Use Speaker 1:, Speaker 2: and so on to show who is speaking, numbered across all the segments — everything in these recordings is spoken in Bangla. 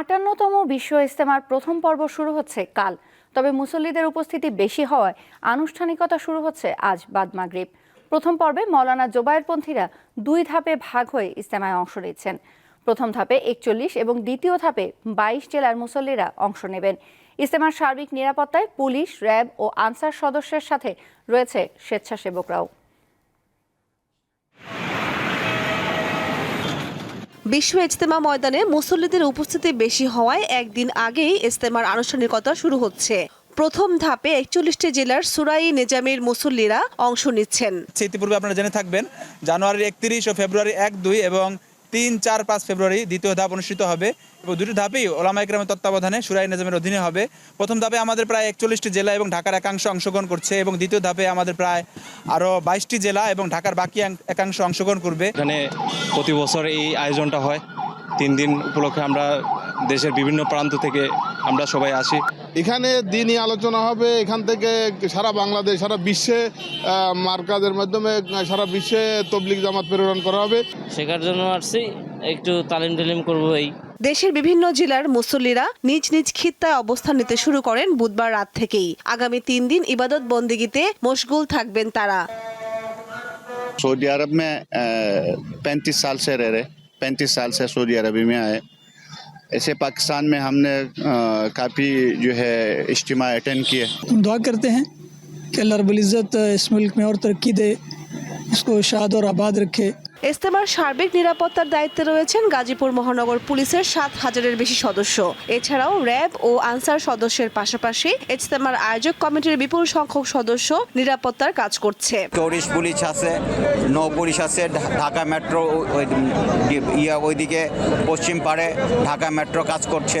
Speaker 1: আটান্নতম বিশ্ব ইস্তেমার প্রথম পর্ব শুরু হচ্ছে কাল। তবে মুসল্লিদের উপস্থিতি বেশি হওয়ায় আনুষ্ঠানিকতা শুরু হচ্ছে আজ বাদ মাগরিব। প্রথম পর্বে মৌলানা জোবায়েরপন্থীরা দুই ধাপে ভাগ হয়ে ইস্তেমায় অংশ নিচ্ছেন। প্রথম ধাপে একচল্লিশ এবং দ্বিতীয় ধাপে বাইশ জেলার মুসল্লিরা অংশ নেবেন। ইস্তেমার সার্বিক নিরাপত্তায় পুলিশ, র্যাব ও আনসার সদস্যের সাথে রয়েছে স্বেচ্ছাসেবকরাও।
Speaker 2: বিশ্ব ইজতেমা ময়দানে মুসল্লিদের উপস্থিতি বেশি হওয়ায় একদিন আগেই ইজতেমার আনুষ্ঠানিকতা শুরু হচ্ছে। প্রথম ধাপে একচল্লিশটি জেলার সুরাই নিজামের মুসল্লিরা অংশ নিচ্ছেন।
Speaker 3: ইতিপূর্বে আপনারা জেনে থাকবেন জানুয়ারি একত্রিশ ও ফেব্রুয়ারি এক দুই এবং তিন, চার, পাঁচ ফেব্রুয়ারি দ্বিতীয় ধাপ অনুষ্ঠিত হবে এবং দুটি ধাপেই ওলামা ইকরামের তত্ত্বাবধানে সুরাই নিজামের অধীনে হবে। প্রথম ধাপে আমাদের প্রায় একচল্লিশটি জেলা এবং ঢাকার একাংশ অংশগ্রহণ করছে এবং দ্বিতীয় ধাপে আমাদের প্রায় আরও বাইশটি জেলা এবং ঢাকার বাকি একাংশ অংশগ্রহণ করবে।
Speaker 4: এখানে প্রতি বছর এই আয়োজনটা হয়। তিন দিন উপলক্ষে আমরা দেশের বিভিন্ন প্রান্ত থেকে আমরা সবাই আসি
Speaker 5: এখানে দিনই আলোচনা হবে এখান থেকে সারা বাংলাদেশ সারা বিশ্বে আহ, মার্কাজের মাধ্যমে সারা বিশ্বে তবলিগ জামাত প্রেরণ করা হবে
Speaker 6: শেখার জন্য আসছি একটু তালিম টালিম করবো এই
Speaker 2: দেশের বিভিন্ন জেলার মুসল্লিরা নিজ নিজ খিত্তায় অবস্থান নিতে শুরু করেন বুধবার রাত থেকেই আগামী তিন দিন ইবাদত বন্দিগিতে মশগুল থাকবেন তারা
Speaker 7: सऊदी अरब में पैंतीस साल से रह रहे पैंतीस साल से सऊदी अरबी में आए ऐसे पाकिस्तान में हमने काफ़ी जो है, इज्तम अटेंड किए
Speaker 8: हम दुआ करते हैं कि अल्लाह रबुल्ज़त इस मुल्क में और तरक्की दे, इसको शाद और आबाद रखे।
Speaker 2: ইস্তেমার সার্বিক নিরাপত্তার দায়িত্বে রয়েছেন গাজীপুর মহানগর পুলিশের সাত হাজারের বেশি সদস্য। এছাড়াও র্যাব ও আনসার সদস্যের পাশাপাশি ইজতেমার আয়োজক কমিটির বিপুল সংখ্যক সদস্য নিরাপত্তার কাজ করছে।
Speaker 9: টুরিস্ট পুলিশ আছে নৌ পুলিশ আছে ঢাকা মেট্রো ইয়া ওইদিকে পশ্চিম পাড়ে ঢাকা মেট্রো কাজ করছে।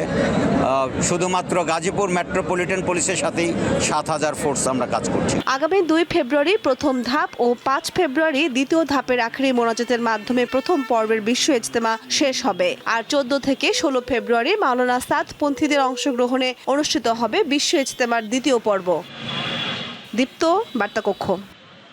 Speaker 9: শুধুমাত্র গাজীপুর মেট্রোপলিটন পুলিশের সাথেই সাত হাজার ফোর্স আমরা কাজ করছি।
Speaker 2: আগামী দুই ফেব্রুয়ারি প্রথম ধাপ ও পাঁচ ফেব্রুয়ারি দ্বিতীয় ধাপের আখেরি মোনাজাতের মাধ্যমে প্রথম পর্বের বিশ্ব ইজতেমা শেষ হবে। আর চোদ্দ থেকে ষোলো ফেব্রুয়ারি মাওলানা সাদ পন্থীদের অংশগ্রহণে অনুষ্ঠিত হবে বিশ্ব ইজতেমার দ্বিতীয় পর্ব। দীপ্ত বার্তাকক্ষ।